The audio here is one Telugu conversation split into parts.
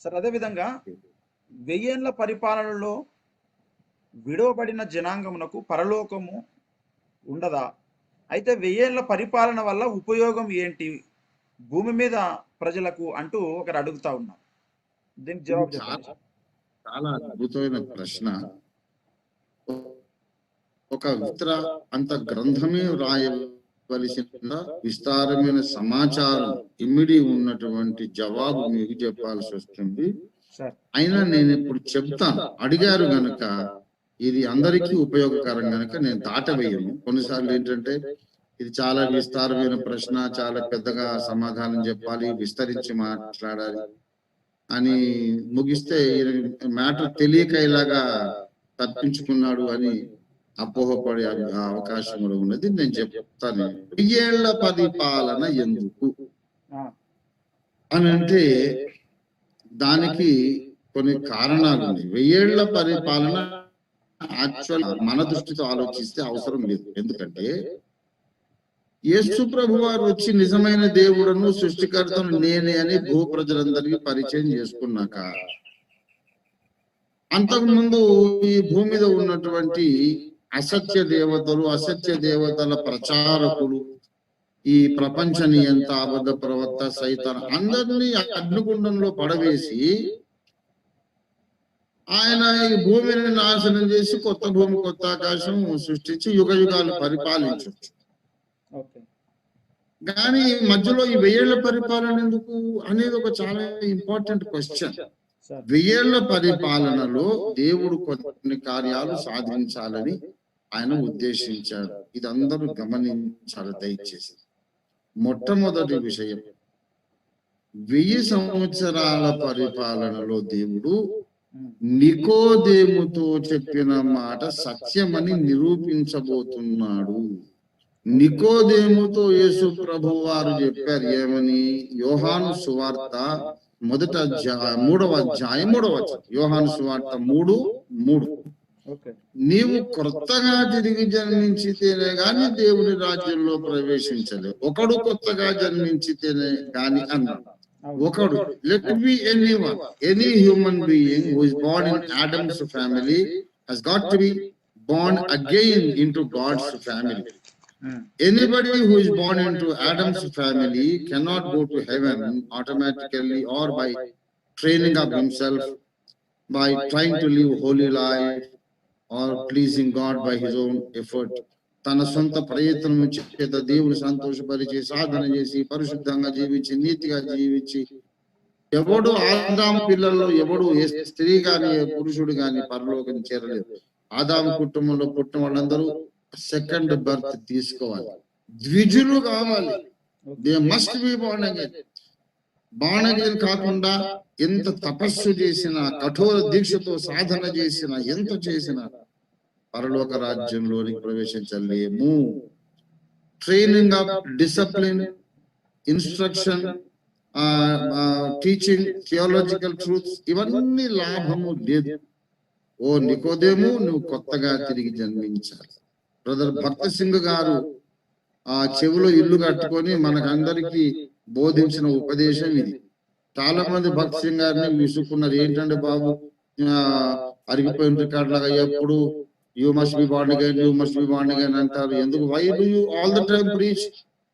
సార్ అదేవిధంగా వెయ్యేండ్ల పరిపాలనలో విడవబడిన జనాంగమునకు పరలోకము ఉండదా? అయితే వెయ్యేండ్ల పరిపాలన వల్ల ఉపయోగం ఏంటి? భూమి మీద ప్రజలకు అంటూ ఒకరు అడుగుతా ఉన్నారు. దీనికి జవాబు. చాలా అద్భుతమైన ప్రశ్న. ఒక విత్ర అంత గ్రంథమే రాయవలసిన విస్తారమైన సమాచారం ఇమిడి ఉన్నటువంటి జవాబు మీకు చెప్పాల్సి వస్తుంది. అయినా నేను ఇప్పుడు చెప్తాను. అడిగారు గనక ఇది అందరికీ ఉపయోగకరం గనక నేను దాటవేయను. కొన్నిసార్లు ఏంటంటే ఇది చాలా విస్తారమైన ప్రశ్న చాలా పెద్దగా సమాధానం చెప్పాలి విస్తరించి మాట్లాడాలి అని ముగిస్తే మ్యాటర్ తెలియక ఇలాగా తప్పించుకున్నాడు అని అపోహపడే అవ- అవకాశం కూడా ఉన్నది నేను చెప్తాను. వెయ్యేళ్ళ పరిపాలన ఎందుకు? అని అంటే దానికి కొన్ని కారణాలు ఉన్నాయి. వెయ్యేళ్ళ పరిపాలన యాక్చువల్ మన దృష్టితో ఆలోచిస్తే అవసరం లేదు. ఎందుకంటే యేసు ప్రభు వారు వచ్చి నిజమైన దేవుడను సృష్టికర్తను నేనే అని భూ ప్రజలందరికీ పరిచయం చేసుకున్నాక అంతకుముందు ఈ భూమి మీద ఉన్నటువంటి అసత్య దేవతలు అసత్య దేవతల ప్రచారకులు ఈ ప్రపంచ నియంత అబద్ధ ప్రవక్త సైతాన్ అందరినీ అగ్నిగుండంలో పడవేసి ఆయన ఈ భూమిని నాశనం చేసి కొత్త భూమి కొత్త ఆకాశం సృష్టించి యుగ యుగాలు పరిపాలించవచ్చు కానీ మధ్యలో ఈ వెయ్యేళ్ళ పరిపాలన ఎందుకు అనేది ఒక చాలా ఇంపార్టెంట్ క్వశ్చన్. వెయ్యేళ్ళ పరిపాలనలో దేవుడు కొన్ని కార్యాలు సాధించాలని ఆయన ఉద్దేశించాడు. ఇది అందరూ గమనించాలి దయచేసి. మొట్టమొదటి విషయం వెయ్యి సంవత్సరాల పరిపాలనలో దేవుడు నికోదేముతో చెప్పిన మాట సత్యమని నిరూపించబోతున్నాడు. నికోదేముతో యేసు ప్రభు వారు చెప్పారు ఏమని? యోహాను సువార్త మొదట అధ్యాయ మూడవ అధ్యాయం మూడవ యోహాను సువార్త మూడు మూడు. నీవు కొత్తగా తిరిగి జన్మించితేనే గాని దేవుని రాజ్యంలో ప్రవేశించలేవు ఒకడు కొత్తగా జన్మించితేనే గాని అన్నాడు అవును. ఒకడు let be any one any human being who is born in Adam's family has got to be born again into God's family um, anybody who is born into Adam's family cannot go to heaven automatically or by training up himself by trying to live holy life or pleasing God by his own effort. తన సొంత ప్రయత్నం చేత దేవుని సంతోషపరిచి సాధన చేసి పరిశుద్ధంగా జీవించి నీతిగా జీవించి ఎవడు ఆదాము పిల్లల్లో ఎవడు ఏ స్త్రీ గాని ఏ పురుషుడు గాని పరలోకం చేరలేదు. ఆదాము కుటుంబంలో పుట్టిన వాళ్ళందరూ సెకండ్ బర్త్ తీసుకోవాలి. ద్విజులు కావాలి. దే మస్ట్ బి బాండ్ బాణగిరి కాకుండా ఎంత తపస్సు చేసినా కఠోర దీక్షతో సాధన చేసినా ఎంత చేసినా పరలోక రాజ్యంలోనికి ప్రవేశించలేము. Training of discipline instruction teaching theological truths ఇవన్నీ లాభము లేదు. ఓ నికోదేము నువ్వు కొత్తగా తిరిగి జన్మించాలి. బ్రదర్ భక్త సింగ్ గారు ఆ చెవిలో ఇల్లు కట్టుకొని మనకందరికీ బోధించిన ఉపదేశం ఇది. చాలా మంది భక్త సింగ్ గారిని విసుక్కున్నారు ఏంటంటే బాబు ఆ, అరిగిపోయిన రికార్డ్ లాగా ఎప్పుడు you must be bond again you must be bond again అంటారు. ఎందుకు? Why do you all the time preach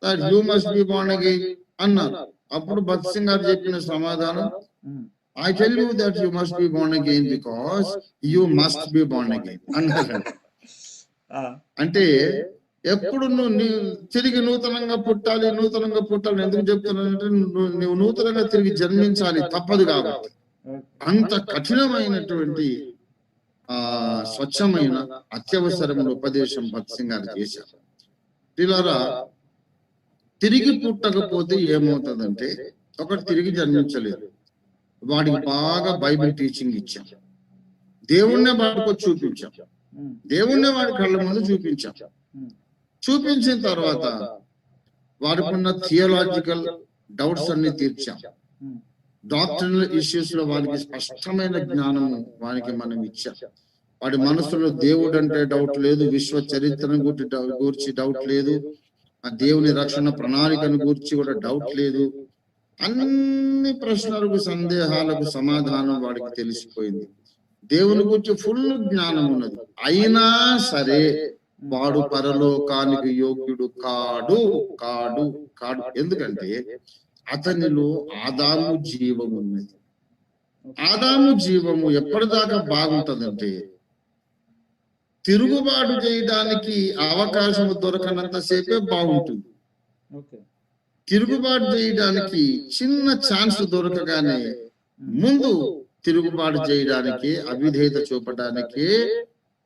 that you must be bond again అన్నారు. అప్పుడు భక్త సింగ్ గారు చెప్పిన సమాధానం I tell you that you must be bond again because you must be bond again అన్నారు. అంటే ఎప్పుడు నువ్వు తిరిగి నూతనంగా పుట్టాలి నూతనంగా పుట్టాలి ఎందుకు చెప్తున్నానంటే నువ్వు నూతనంగా తిరిగి జన్మించాలి తప్పదు కాబట్టి. అంత కఠినమైనటువంటి ఆ స్వచ్ఛమైన అత్యవసరమైన ఉపదేశం భక్సింగ్ గారు చేశారు. పిల్లరా తిరిగి పుట్టకపోతే ఏమవుతుందంటే ఒకటి తిరిగి జన్మించలేదు. వాడికి బాగా బైబిల్ టీచింగ్ ఇచ్చాం. దేవుణ్ణే పట్టుకొచ్చి చూపించాం. దేవుణ్ణే వాడి కళ్ళ ముందు చూపించాం. చూపించిన తర్వాత వారికి ఉన్న థియోలాజికల్ డౌట్స్ అన్ని తీర్చాం. ఉమ్, ఇష్యూస్లో వారికి స్పష్టమైన జ్ఞానము వారికి మనం ఇచ్చాం. వాడి మనసులో దేవుడు అంటే డౌట్ లేదు విశ్వ చరిత్రను గురించి గూర్చి డౌట్ లేదు ఆ దేవుని రక్షణ ప్రణాళికను గూర్చి కూడా డౌట్ లేదు. అన్ని ప్రశ్నలకు సందేహాలకు సమాధానం వాడికి తెలిసిపోయింది. దేవుని గురించి ఫుల్ జ్ఞానం ఉన్నది అయినా సరే వాడు పరలోకానికి యోగ్యుడు కాడు కాడు కాడు. ఎందుకంటే అతనిలో ఆదాము జీవం ఉన్నది. ఆదాము జీవము ఎప్పటిదాకా బాగుంటదంటే తిరుగుబాటు చేయడానికి అవకాశం దొరకనంత సేపే బాగుంటుంది. తిరుగుబాటు చేయడానికి చిన్న ఛాన్స్ దొరకగానే ముందు తిరుగుబాటు చేయడానికి అవిధేయత చూపడానికి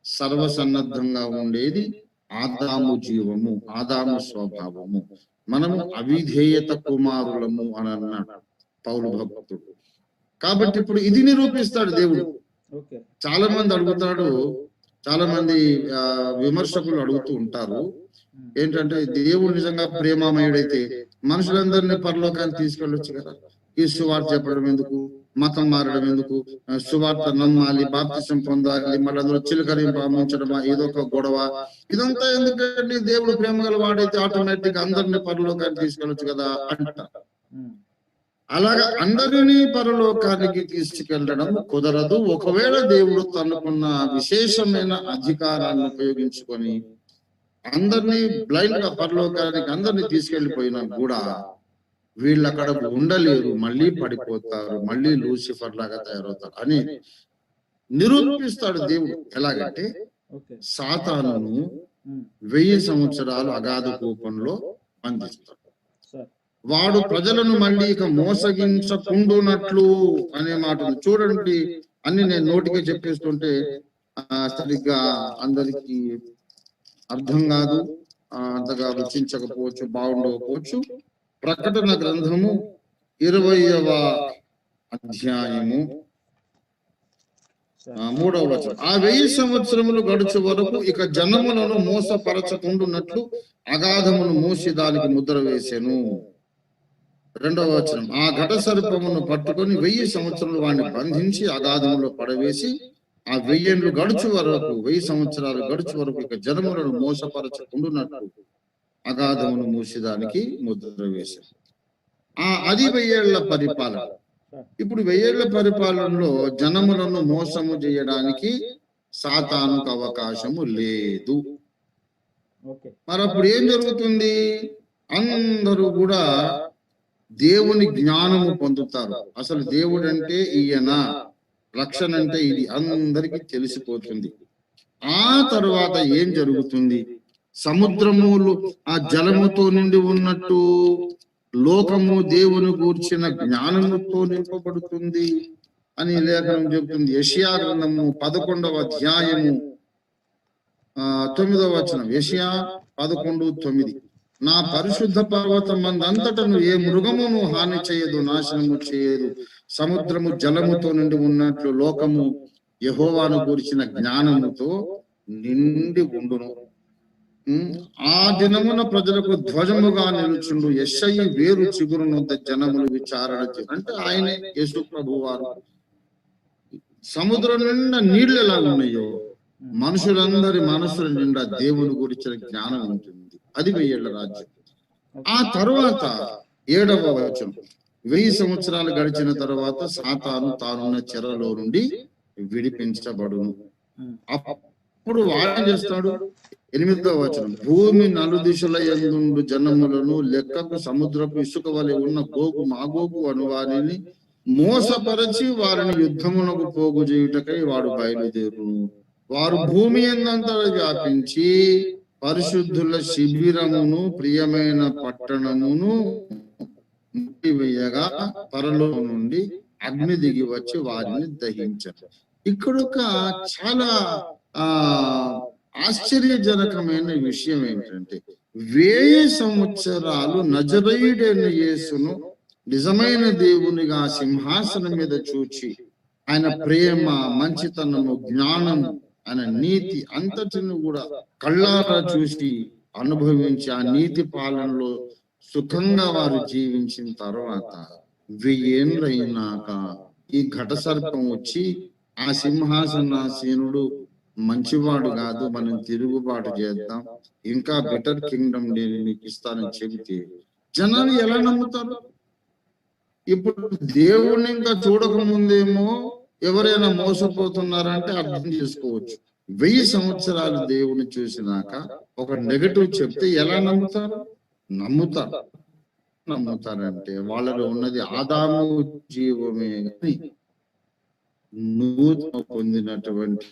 సర్వసన్నద్ధంగా ఉండేది ఆదాము జీవము ఆదాము స్వభావము. మనము అవిధేయత కుమారులము అని అన్నాడు పౌరు భక్తుడు. కాబట్టి ఇప్పుడు ఇది నిరూపిస్తాడు దేవుడు. చాలా మంది అడుగుతాడు చాలా మంది విమర్శకులు అడుగుతూ ఉంటారు. ఏంటంటే దేవుడు నిజంగా ప్రేమామయుడైతే మనుషులందరినీ పరలోకాన్ని తీసుకెళ్ళొచ్చు కదా. ఈ సువార్త చెప్పడం ఎందుకు? మతం మారడం ఎందుకు సువార్త నమ్మాలి బాప్తిసం పొందాలి మళ్ళీ అందులో చిలకరింప ఏదో ఒక గొడవ. ఇదంతా ఎందుకంటే దేవుడు ప్రేమ గల వాడైతే ఆటోమేటిక్ అందరినీ పరలోకానికి తీసుకెళ్ళొచ్చు కదా అంట. అలాగా అందరినీ పరలోకానికి తీసుకెళ్ళడం కుదరదు. ఒకవేళ దేవుడు తనకున్న విశేషమైన అధికారాన్ని ఉపయోగించుకొని అందరినీ బ్లైండ్గా పరలోకానికి అందరినీ తీసుకెళ్ళిపోయినా కూడా వీళ్ళు అక్కడ ఉండలేరు మళ్ళీ పడిపోతారు మళ్ళీ లూసిఫర్ లాగా తయారవుతారు అని నిరూపిస్తాడు దేవుడు. ఎలాగంటే ఓకే. సాతానును ఉమ్. వెయ్యి సంవత్సరాలు అగాధ కూపంలో బంధిస్తాడు. సార్. వాడు ప్రజలను మళ్ళీ ఇక మోసగించకుండునట్లు అనే మాట. చూడండి. అన్ని నేను నోటికి చెప్పేస్తుంటే ఆ, సరిగ్గా అందరికి అర్థం కాదు. ఆ, అంతగా రుచించకపోవచ్చు బాగుండకపోవచ్చు. ప్రకటన గ్రంథము ఇరవయవ అధ్యాయము. ఆ, మూడవ వచనం. ఆ వెయ్యి సంవత్సరములు గడుచు వరకు ఇక జనములను మోసపరచకుండున్నట్లు అగాధమును మూసి దానికి ముద్ర వేసెను. రెండవ వచనం. ఆ ఘట సర్పమును పట్టుకొని వెయ్యి సంవత్సరములు వాడిని బంధించి అగాధములో పడవేసి ఆ వెయ్యేళ్ళు గడుచు వరకు వెయ్యి సంవత్సరాలు గడుచు వరకు ఇక జనములను మోసపరచకుండున్నట్లు అగాధమును మూసి దానికి ముద్ర వేశాను ఆ అది వెయ్యేళ్ళ పరిపాలన. ఇప్పుడు వెయ్యేళ్ళ పరిపాలనలో జనములను మోసము చేయడానికి సాతానుకు అవకాశము లేదు. మరి అప్పుడు ఏం జరుగుతుంది? అందరూ కూడా దేవుని జ్ఞానము పొందుతారు. అసలు దేవుడు అంటే ఈయన రక్షణ అంటే ఇది అందరికి తెలిసిపోతుంది. ఆ తర్వాత ఏం జరుగుతుంది? సముద్రములు ఆ జలముతో నిండి ఉన్నట్టు లోకము దేవుని గూర్చిన జ్ఞానముతో నింపబడుతుంది అని లేఖనం చెబుతుంది యషియా గ్రంథము పదకొండవ అధ్యాయము ఆ తొమ్మిదవ వచనం. యషియా పదకొండు తొమ్మిది. నా పరిశుద్ధ పర్వతం మందంతటను ఏ మృగమును హాని చేయదు నాశనము చేయదు. సముద్రము జలముతో నిండి ఉన్నట్లు లోకము యహోవాను గురించిన జ్ఞానముతో నిండి ఉండును. ఆ దినమున ప్రజలకు ధ్వజముగా నిలుచుండు యశయ్య వేరు చిగురునొద్ద జనములు విచారణ అంటే ఆయనే యేసు ప్రభు వారు సముద్రం నిండా నీళ్ళు ఎలా ఉన్నాయో మనుషులందరి మనసుల నిండా దేవుని గురించిన జ్ఞానం ఉంటుంది. అది వెయ్యేళ్ళ రాజ్యం. ఆ తరువాత ఏడవ వచనం. వెయ్యి సంవత్సరాలు గడిచిన తర్వాత సాతాను తానున్న చెరలో నుండి విడిపించబడును. ఇప్పుడు అప్పుడు చేస్తాడు? ఎనిమిదో వచనం. భూమి నలుదిశల ఎందుండు జనములను లెక్కకు సముద్రపు ఇసుక వలె ఉన్న గోగు మాగోగు అను వారిని మోసపరచి వారిని యుద్ధమునకు పోగు చేయుటకై వాడు బయలుదేరు వారు భూమి ఎందంతా వ్యాపించి పరిశుద్ధుల శిబిరమును ప్రియమైన పట్టణమును ముట్టివేయగా పరలో నుండి అగ్ని దిగి వచ్చి వారిని దహించారు ఇక్కడ ఒక చాలా ఆ ఆశ్చర్యజనకమైన విషయం ఏంటంటే వేయి సంవత్సరాలు నజరైడైన యేసును నిజమైన దేవునిగా సింహాసనం మీద చూచి ఆయన ప్రేమ మంచితనము జ్ఞానము ఆయన నీతి అంతటిని కూడా కళ్ళారా చూసి అనుభవించి ఆ నీతి పాలనలో సుఖంగా వారు జీవించిన తర్వాత వెయ్యేళ్ళైనాక ఈ ఘట సర్పం వచ్చి ఆ సింహాసనాసీనుడు మంచివాడు కాదు మనం తిరుగుబాటు చేద్దాం. ఇంకా బెటర్ కింగ్డమ్ నేను మీకు ఇస్తానని చెబితే జనాలు ఎలా నమ్ముతారు? ఇప్పుడు దేవుణ్ణి ఇంకా చూడక ముందేమో ఎవరైనా మోసపోతున్నారంటే అర్థం చేసుకోవచ్చు. వెయ్యి సంవత్సరాలు దేవుని చూసినాక ఒక నెగటివ్ చెప్తే ఎలా నమ్ముతారు? నమ్ముతారు? నమ్ముతారంటే వాళ్ళలో ఉన్నది ఆదాము జీవమే కానీ నూతన పొందినటువంటి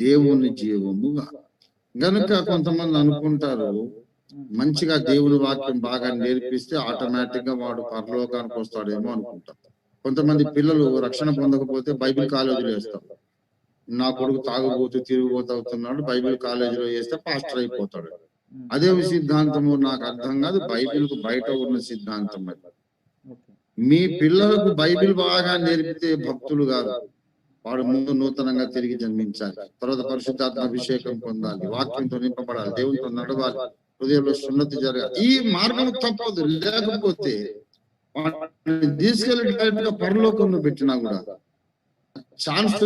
దేవుని జీవముగా. గనుక కొంతమంది అనుకుంటారు మంచిగా దేవుని వాక్యం బాగా నేర్పిస్తే ఆటోమేటిక్గా వాడు పరలోకానికి వస్తాడేమో అనుకుంటారు కొంతమంది పిల్లలు రక్షణ పొందకపోతే బైబిల్ కాలేజీలో వేస్తారు. నా కొడుకు తాగుబోతూ తిరిగిపోతూ అవుతున్నాడు బైబిల్ కాలేజీలో వేస్తే పాస్టర్ అయిపోతాడు. అదే సిద్ధాంతము నాకు అర్థం కాదు బైబిల్కు బయట ఉన్న సిద్ధాంతం అది. మీ పిల్లలకు బైబిల్ బాగా నేర్పితే భక్తులు కాదు. వాడు ముందు నూతనంగా తిరిగి జన్మించాలి. తర్వాత పరిశుద్ధాత్మ అభిషేకం పొందాలి. వాక్యంతో నింపబడాలి. దేవునితో నడవాలి. హృదయంలో సున్నతి జరగాలి. ఈ మార్గం తప్పదు. లేకపోతే వాడిని తీసుకెళ్ళి పరలోకంలో పెట్టినా కూడా ఛాన్స్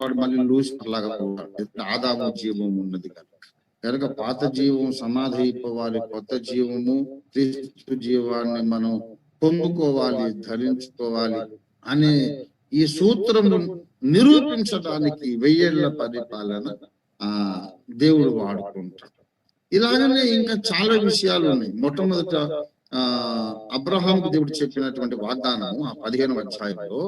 వాడు మళ్ళీ లూజ్ ఆదాము జీవం ఉన్నది కనుక. కనుక పాత జీవం సమాధి అయిపోవాలి. కొత్త జీవము క్రీస్తు జీవాన్ని మనం పొందుకోవాలి ధరించుకోవాలి. అనే ఈ సూత్రము నిరూపించడానికి వెయ్యేళ్ళ పరిపాలన ఆ దేవుడు వాడుకుంటాడు. ఇలాగనే ఇంకా చాలా విషయాలు ఉన్నాయి. మొట్టమొదట ఆ అబ్రహాంకు దేవుడు చెప్పినటువంటి వాగ్దానము ఆ పదిహేను అధ్యాయంలో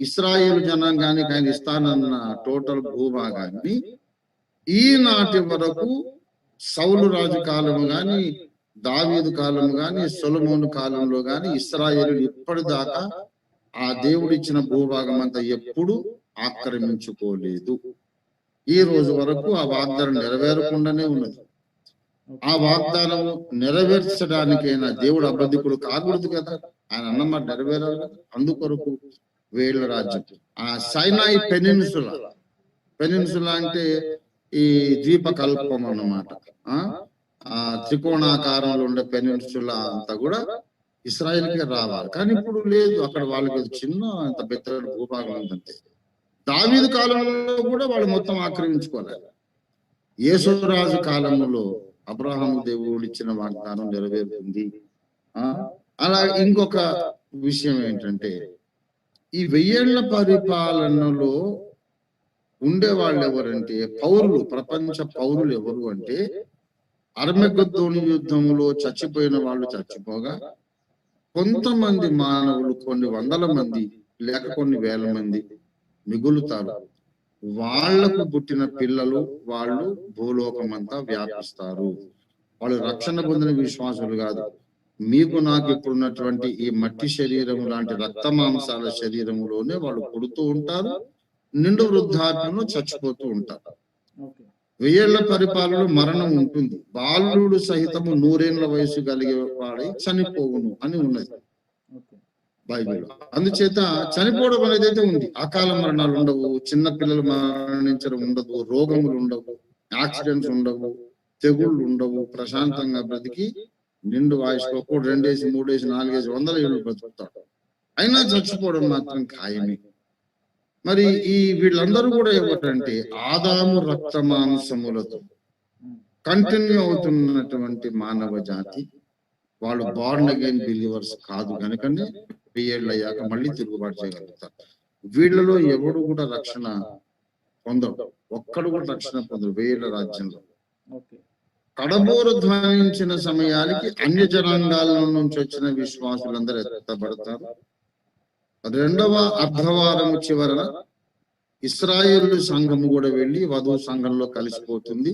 ఇస్రాయేల్ జనాంగానికి ఆయన ఇస్తానన్న టోటల్ భూభాగాన్ని ఈనాటి వరకు సౌలు రాజు కాలము గాని దావీదు కాలము గాని సొలమోను కాలంలో గాని ఇస్రాయేలు ఇప్పటిదాకా ఆ దేవుడిచ్చిన భూభాగం అంతా ఎప్పుడు ఆక్రమించుకోలేదు. ఈ రోజు వరకు ఆ వాగ్దానం నెరవేరకుండానే ఉన్నది. ఆ వాగ్దానం నెరవేర్చడానికైనా దేవుడు అబద్ధికుడు కాకూడదు కదా? ఆయన అన్నమాట నెరవేరాలి. అందుకొరకు వేళ్ళ రాజ్యం. ఆ సైనాయి పెనిన్సులా. పెనిన్సులా అంటే ఈ ద్వీప కల్పం అన్నమాట. ఆ? ఆ త్రికోణాకారంలో ఉండే పెనిన్సులా అంతా కూడా ఇస్రాయల్కి రావాలి. కానీ ఇప్పుడు లేదు. అక్కడ వాళ్ళకి చిన్న అంత పెద్ద భూభాగం ఉందంటే దావీదు కాలంలో కూడా వాళ్ళు మొత్తం ఆక్రమించుకోలేదు యేసురాజు కాలంలో అబ్రహాం దేవుడు ఇచ్చిన వాగ్దానం నెరవేరుతుంది. ఆ? అలా ఇంకొక విషయం ఏంటంటే ఈ వెయ్యేళ్ళ పరిపాలనలో ఉండే వాళ్ళు ఎవరంటే పౌరులు ప్రపంచ పౌరులు ఎవరు అంటే అర్మెగద్దోని యుద్ధంలో చచ్చిపోయిన వాళ్ళు చచ్చిపోగా కొంతమంది మానవులు కొన్ని వందల మంది లేక కొన్ని వేల మంది మిగులుతారు. వాళ్ళకు పుట్టిన పిల్లలు వాళ్ళు భూలోకమంతా వ్యాపిస్తారు. వాళ్ళు రక్షణ పొందిన విశ్వాసులు కాదు. మీకు నాకు ఇప్పుడున్నటువంటి ఈ మట్టి శరీరం లాంటి రక్త మాంసాల శరీరంలోనే వాళ్ళు పుడుతూ ఉంటారు నిండు వృద్ధాప్యంలో చచ్చిపోతూ ఉంటారు. వెయ్యేళ్ళ పరిపాలనలో మరణం ఉంటుంది. బాలుడు సహితము నూరేళ్ళ వయసు కలిగే వాడై చనిపోవును అని ఉన్నది. బైబిల్. అందుచేత చనిపోవడం అనేది అయితే ఉంది. అకాల మరణాలు ఉండవు చిన్న పిల్లలు మరణించడం ఉండదు రోగములు ఉండవు యాక్సిడెంట్స్ ఉండవు తెగుళ్ళు ఉండవు ప్రశాంతంగా బ్రతికి నిండు వయసులో ఒక్కడు రెండేసి మూడేసి నాలుగేసి వందల ఏళ్ళు బ్రతుకుతాడు. అయినా చచ్చిపోవడం మాత్రం ఖాయమే. మరి ఈ వీళ్ళందరూ కూడా ఎవరంటే ఆదాము రక్త మాంసములతో కంటిన్యూ అవుతున్నటువంటి మానవ జాతి. వాళ్ళు బార్న్ అగైన్ బిలీవర్స్ కాదు కనుకనే వెయ్యేళ్ళు అయ్యాక మళ్ళీ తిరుగుబాటు చేయగలుగుతారు. వీళ్ళలో ఎవడు కూడా రక్షణ పొందడు ఒక్కడు కూడా రక్షణ పొందడు వెయ్యేళ్ళ రాజ్యంలో. కడబోరు ధ్వనించిన సమయానికి అన్య జనాంగాల నుంచి వచ్చిన విశ్వాసులందరూ ఎత్తబడతారు. రెండవ అర్ధవారము చివరన ఇస్రాయేల్ సంఘము కూడా వెళ్ళి వధువు సంఘంలో కలిసిపోతుంది.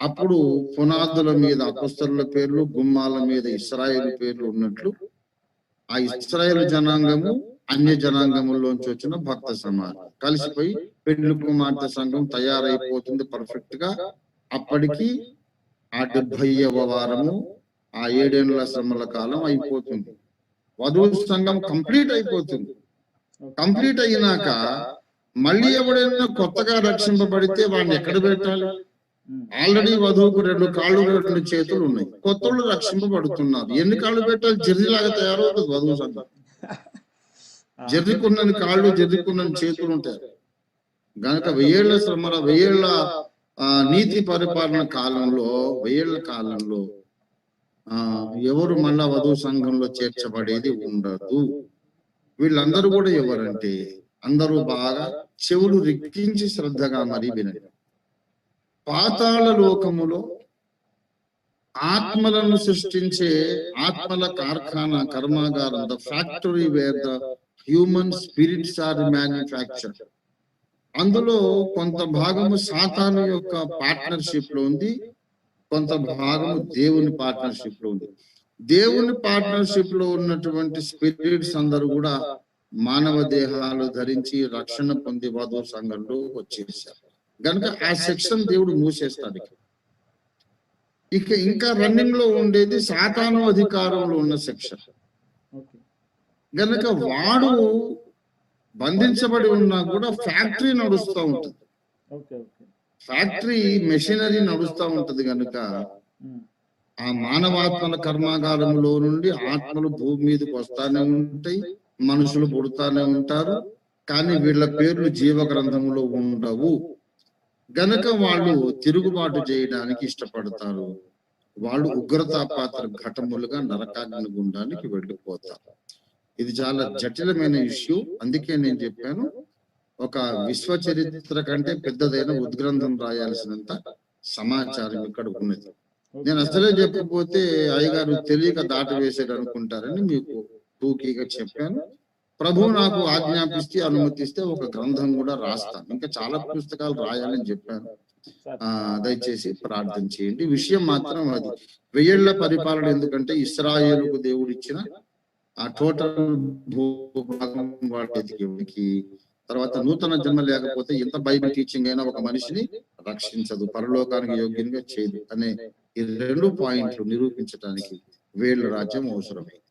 అప్పుడు పునాదుల మీద అపుస్తరుల పేర్లు గుమ్మాల మీద ఇస్రాయేల్ పేర్లు ఉన్నట్లు ఆ ఇస్రాయేల్ జనాంగము అన్య జనాంగములోంచి వచ్చిన భక్త సమాజం. కలిసిపోయి పెళ్ళి కుమార్తె సంఘం తయారైపోతుంది పర్ఫెక్ట్గా అప్పటికి ఆ డెబ్బైవ వారము ఆ ఏడేళ్ళ శ్రమల కాలం అయిపోతుంది. వధువు సంఘం కంప్లీట్ అయిపోతుంది. కంప్లీట్ అయినాక మళ్ళీ ఎవడైనా కొత్తగా రక్షింపబడితే వాడిని ఎక్కడ పెట్టాలి? ఆల్రెడీ వధువుకు రెండు కాళ్ళు రెండు చేతులు ఉన్నాయి. కొత్తలు రక్షింపబడుతున్నారు. ఎన్ని కాళ్ళు పెట్టాలి? జర్రిలాగా తయారవుతుంది వధువు సంఘం. జర్రికున్నని కాళ్ళు జర్రికున్నని చేతులు ఉంటాయి. గనక వెయ్యేళ్ళ శ్రమల వెయ్యేళ్ళ ఆ, నీతి పరిపాలన కాలంలో వెయ్యేళ్ళ కాలంలో ఎవరు మళ్ళా వధువు సంఘంలో చేర్చబడేది ఉండదు. వీళ్ళందరూ కూడా ఎవరంటే అందరూ బాగా చెవులు రెక్కించి శ్రద్ధగా మరి వినండి. పాతాళ లోకములో ఆత్మలను సృష్టించే ఆత్మల కార్ఖానా కర్మాగారం the factory where the human spirits are manufacture అందులో కొంత భాగము సాతాను యొక్క పార్ట్నర్షిప్లో ఉంది. కొంత భాగము దేవుని పార్ట్నర్షిప్లో ఉంది. దేవుని పార్ట్నర్షిప్లో ఉన్నటువంటి స్పిరిట్స్ అందరూ కూడా మానవ దేహాలు ధరించి రక్షణ పొంది వధు సంఘంలో వచ్చేసారు గనుక ఆ సెక్షన్ దేవుడు మూసేస్తాడు ఇక. ఇక. రన్నింగ్లో ఉండేది సాతాను అధికారంలో ఉన్న సెక్షన్ ఓకే. గనుక వాడు బంధించబడి ఉన్నా కూడా ఫ్యాక్టరీ నడుస్తూ ఉంటుంది. ఫ్యాక్టరీ మెషినరీ నడుస్తూ ఉంటది గనుక ఆ మానవాత్మల కర్మాగారంలో నుండి ఆత్మలు భూమి మీదకి వస్తానే ఉంటాయి మనుషులు పుడతానే ఉంటారు కానీ వీళ్ళ పేర్లు జీవ గ్రంథంలో ఉండవు. గనక వాళ్ళు తిరుగుబాటు చేయడానికి ఇష్టపడతారు. వాళ్ళు ఉగ్రతా పాత్ర ఘటములుగా నరకాగ్ని గుండానికి వెళ్ళిపోతారు. ఇది చాలా జటిలమైన ఇష్యూ. అందుకే నేను చెప్పాను ఒక విశ్వ చరిత్ర కంటే పెద్దదైన ఉద్గ్రంథం రాయాల్సినంత సమాచారం ఇక్కడ ఉన్నది. నేను అసలే చెప్పకపోతే అయ్యగారు తెలియక దాటి వేసాడు అనుకుంటారని మీకు టూకీగా చెప్పాను. ప్రభు నాకు ఆజ్ఞాపిస్తే అనుమతిస్తే ఒక గ్రంథం కూడా రాస్తాను. ఇంకా చాలా పుస్తకాలు రాయాలని చెప్పాను. ఆ దయచేసి ప్రార్థన చేయండి. విషయం మాత్రం అది వెయ్యేళ్ళ పరిపాలన ఎందుకంటే ఇస్రాయేలుకు దేవుడు ఇచ్చిన ఆ టోటల్ భూభాగం వాళ్ళకి తర్వాత నూతన జన్మ లేకపోతే ఎంత బైబిల్ టీచింగ్ అయినా ఒక మనిషిని రక్షించదు పరలోకానికి యోగ్యంగా చేయదు అనే ఈ రెండు పాయింట్లు నిరూపించడానికి వేళ్ళ రాజ్యం అవసరమైంది